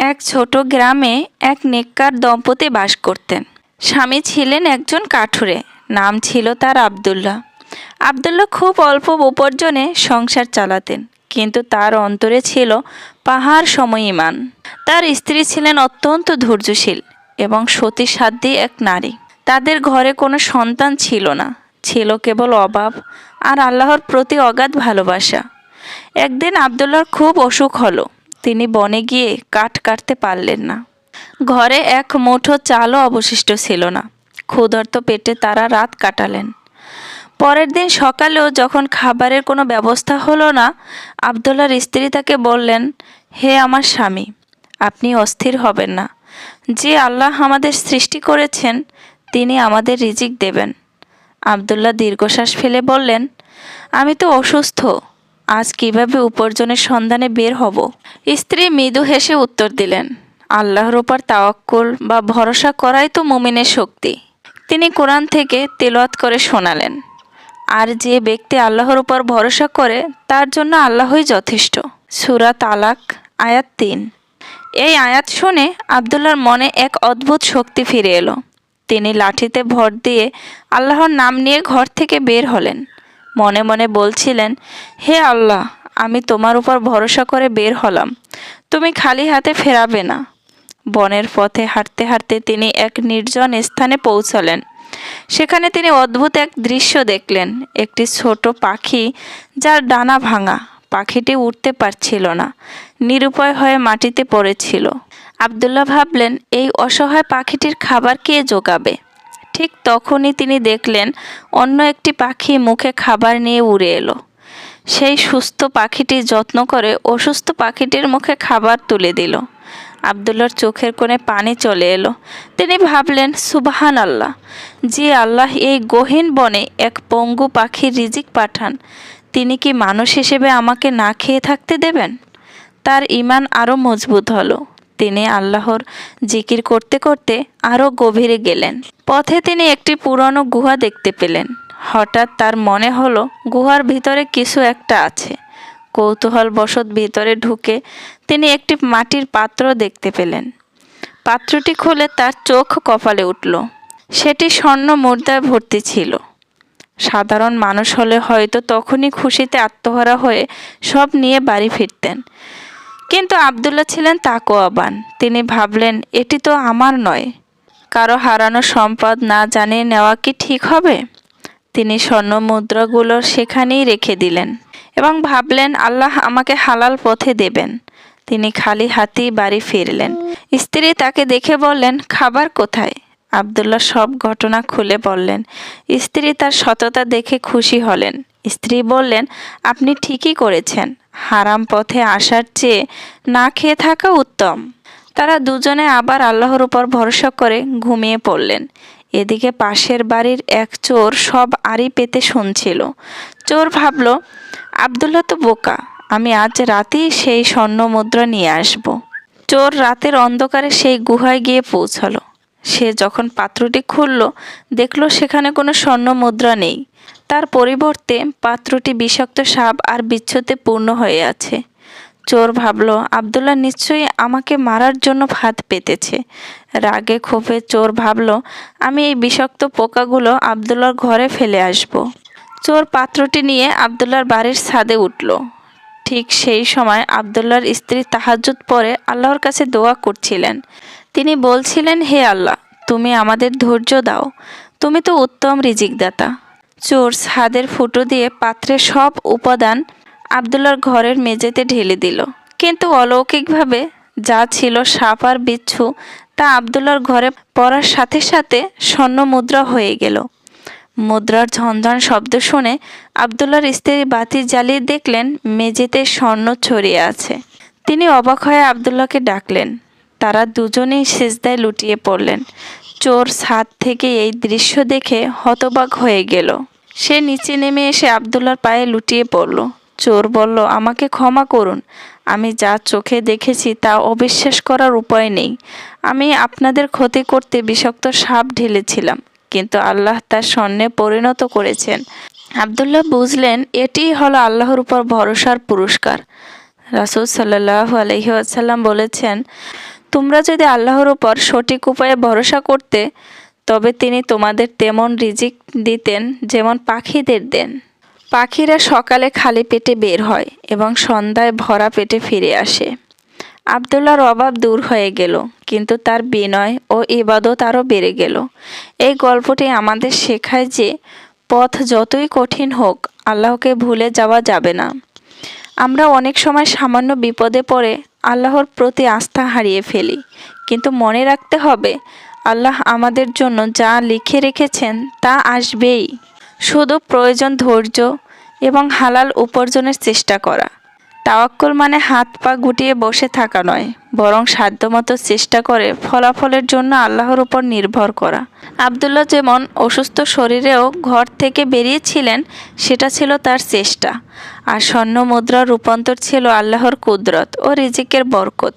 এক ছোট গ্রামে এক নেককার দম্পতি বাস করতেন। স্বামী ছিলেন একজন কাঠুরে, নাম ছিল তার আব্দুল্লাহ। আব্দুল্লাহ খুব অল্প উপার্জনে সংসার চালাতেন, কিন্তু তার অন্তরে ছিল পাহাড় সময় ইমান। তার স্ত্রী ছিলেন অত্যন্ত ধৈর্যশীল এবং সতী সাধ্যী এক নারী। তাদের ঘরে কোনো সন্তান ছিল না, ছিল কেবল অভাব আর আল্লাহর প্রতি অগাধ ভালোবাসা। একদিন আবদুল্লার খুব অসুখ হলো। তিনি বনে গিয়ে কাঠ কাটতে পারলেন না। ঘরে এক মুঠো চালও অবশিষ্ট ছিল না। ক্ষুধার্ত পেটে তারা রাত কাটালেন। পরের দিন সকালেও যখন খাবারের কোনো ব্যবস্থা হলো না, আবদুল্লার স্ত্রী তাকে বললেন, হে আমার স্বামী, আপনি অস্থির হবেন না। যে আল্লাহ আমাদের সৃষ্টি করেছেন, তিনি আমাদের রিজিক দেবেন। আবদুল্লাহ দীর্ঘশ্বাস ফেলে বললেন, আমি তো অসুস্থ আজ কীভাবে উপার্জনের সন্ধানে বের হব? স্ত্রী মৃদু হেসে উত্তর দিলেন, আল্লাহর ওপর তাওয়াক্কুল বা ভরসা করাই তো মুমিনের শক্তি। তিনি কোরআন থেকে তেলাওয়াত করে শোনালেন, আর যে ব্যক্তি আল্লাহর উপর ভরসা করে, তার জন্য আল্লাহই যথেষ্ট। সুরা তালাক, আয়াত তিন। এই আয়াত শুনে আবদুল্লার মনে এক অদ্ভুত শক্তি ফিরে এলো। তিনি লাঠিতে ভর দিয়ে আল্লাহর নাম নিয়ে ঘর থেকে বের হলেন। মনে মনে বলছিলেন, হে আল্লাহ, আমি তোমার উপর ভরসা করে বের হলাম। তুমি খালি হাতে ফেরাবে না। বনের পথে হাঁটতে হাঁটতে তিনি এক নির্জন স্থানে পৌঁছালেন। সেখানে তিনি অদ্ভুত এক দৃশ্য দেখলেন। একটি ছোট পাখি যার ডানা ভাঙা, পাখিটি উঠতে পারছিল না, নিরুপায় হয়ে মাটিতে পড়েছিল। আবদুল্লাহ ভাবলেন, এই অসহায় পাখিটির খাবার কে জোগাবে? ঠিক তখনই তিনি দেখলেন অন্য একটি পাখি মুখে খাবার নিয়ে উড়ে এলো। সেই সুস্থ পাখিটি যত্ন করে অসুস্থ পাখিটির মুখে খাবার তুলে দিল। আবদুল্লার চোখের কোণে পানি চলে এলো। তিনি ভাবলেন সুবাহান আল্লাহ যে আল্লাহ এই গহীন বনে এক পঙ্গু পাখির রিজিক পাঠান, তিনি কি মানুষ হিসেবে আমাকে না খেয়ে থাকতে দেবেন? তার ইমান আরও মজবুত হলো। তিনি আল্লাহর জিকির করতে করতে আরও গভীরে গেলেন। পথে তিনি একটি পুরনো গুহা দেখতে পেলেন। হঠাৎ তার মনে হলো, গুহার ভিতরে কিছু একটা আছে। কৌতূহলবশত ভিতরে ঢুকে তিনি একটি মাটির পাত্র দেখতে পেলেন। পাত্রটি খুলে তার চোখ কপালে উঠল। সেটি স্বর্ণ মুদ্রায় ভর্তি ছিল। সাধারণ মানুষ হলে হয়তো তখনই খুশিতে আত্মহারা হয়ে সব নিয়ে বাড়ি ফিরতেন। কিন্তু আবদুল্লাহ ছিলেন তাকোয়াবান তিনি ভাবলেন, এটি তো আমার নয়। কারও হারানো সম্পদ না জানিয়ে নেওয়া কি ঠিক হবে? তিনি স্বর্ণ মুদ্রাগুলো সেখানেই রেখে দিলেন এবং ভাবলেন, আল্লাহ আমাকে হালাল পথে দেবেন। তিনি খালি হাতেই বাড়ি ফিরলেন। স্ত্রী তাকে দেখে বললেন, খাবার কোথায়? আবদুল্লাহ সব ঘটনা খুলে বললেন, স্ত্রী তার সততা দেখে খুশি হলেন। স্ত্রী বললেন, আপনি ঠিকই করেছেন। হারাম পথে আসার চেয়ে না খেয়ে থাকা উত্তম। তারা দুজনে আবার আল্লাহর উপর ভরসা করে ঘুমিয়ে পড়লেন। এদিকে পাশের বাড়ির এক চোর সব আড়ি পেতে শুনছিল। চোর ভাবল, আবদুল্লাহ তো বোকা, আমি আজ রাতেই সেই স্বর্ণ মুদ্রা নিয়ে আসব। চোর রাতের অন্ধকারে সেই গুহায় গিয়ে পৌঁছালো। সে যখন পাত্রটি খুলল, দেখল সেখানে কোনো স্বর্ণ মুদ্রা নেই। তার পরিবর্তে পাত্রটি বিষাক্ত সাপ আর বিচ্ছুতে পূর্ণ হয়ে আছে। চোর ভাবল, আবদুল্লাহ নিশ্চয়ই আমাকে মারার জন্য ফাঁদ পেতেছে। রাগে ক্ষোভে চোর ভাবল, আমি এই বিষাক্ত পোকাগুলো আবদুল্লার ঘরে ফেলে আসব। চোর পাত্রটি নিয়ে আবদুল্লার বাড়ির ছাদে উঠল। ঠিক সেই সময় আবদুল্লার স্ত্রী তাহাজুদ পরে আল্লাহর কাছে দোয়া করছিলেন। তিনি বলছিলেন, হে আল্লাহ, তুমি আমাদের ধৈর্য দাও। তুমি তো উত্তম রিজিকদাতা। চোর ছাদের ফুটো দিয়ে পাত্রের সব উপাদান আবদুল্লার ঘরের মেঝেতে ঢেলে দিল। কিন্তু অলৌকিকভাবে যা ছিল সাপ আর বিচ্ছু, তা আবদুল্লার ঘরে পড়ার সাথে সাথে স্বর্ণ মুদ্রা হয়ে গেল। মুদ্রার ঝনঝন শব্দ শুনে আবদুল্লার স্ত্রী বাতি জ্বালিয়ে দেখলেন মেঝেতে স্বর্ণ ছড়িয়ে আছে। তিনি অবাক হয়ে আবদুল্লাহকে ডাকলেন। তারা দুজনেই সেজদায় লুটিয়ে পড়লেন। চোর ছাদ থেকে এই দৃশ্য দেখে হতবাক হয়ে গেল। সে নিচে নেমে এসে আবদুল্লার পায়ে লুটিয়ে পড়ল। চোর বলল, আমাকে ক্ষমা করুন। আমি যা চোখে দেখেছি তা অবিশ্বাস করার উপায় নেই। আমি আপনাদের ক্ষতি করতে বিষাক্ত সাপ ঢেলেছিলাম, কিন্তু আল্লাহ তার স্বর্ণে পরিণত করেছেন। আবদুল্লাহ বুঝলেন এটিই হলো আল্লাহর উপর ভরসার পুরস্কার। রাসুল সাল্লাহ আলহি আসাল্লাম বলেছেন তোমরা যদি আল্লাহর উপর সঠিক উপায়ে ভরসা করতে, তবে তিনি তোমাদের তেমন রিজিক দিতেন যেমন পাখিদের দেন। পাখিরা সকালে খালি পেটে বের হয় এবং সন্ধ্যায় ভরা পেটে ফিরে আসে। আবদুল্লাহর অভাব দূর হয়ে গেল, কিন্তু তার বিনয় ও ইবাদত আরও বেড়ে গেল। এই গল্পটি আমাদের শেখায় যে পথ যতই কঠিন হোক, আল্লাহকে ভুলে যাওয়া যাবে না। আমরা অনেক সময় সামান্য বিপদে পড়ে আল্লাহর প্রতি আস্থা হারিয়ে ফেলি। কিন্তু মনে রাখতে হবে, আল্লাহ আমাদের জন্য যা লিখে রেখেছেন তা আসবেই। শুধু প্রয়োজন ধৈর্য এবং হালাল উপার্জনের চেষ্টা করা। তাওয়াক্কুল মানে হাত পা গুটিয়ে বসে থাকা নয়, বরং সাধ্যমতো চেষ্টা করে ফলাফলের জন্য আল্লাহর উপর নির্ভর করা। আবদুল্লাহ যেমন অসুস্থ শরীরেও ঘর থেকে বেরিয়েছিলেন, সেটা ছিল তার চেষ্টা। আর স্বর্ণ মুদ্রার রূপান্তর ছিল আল্লাহর কুদরত ও রিজিকের বরকত।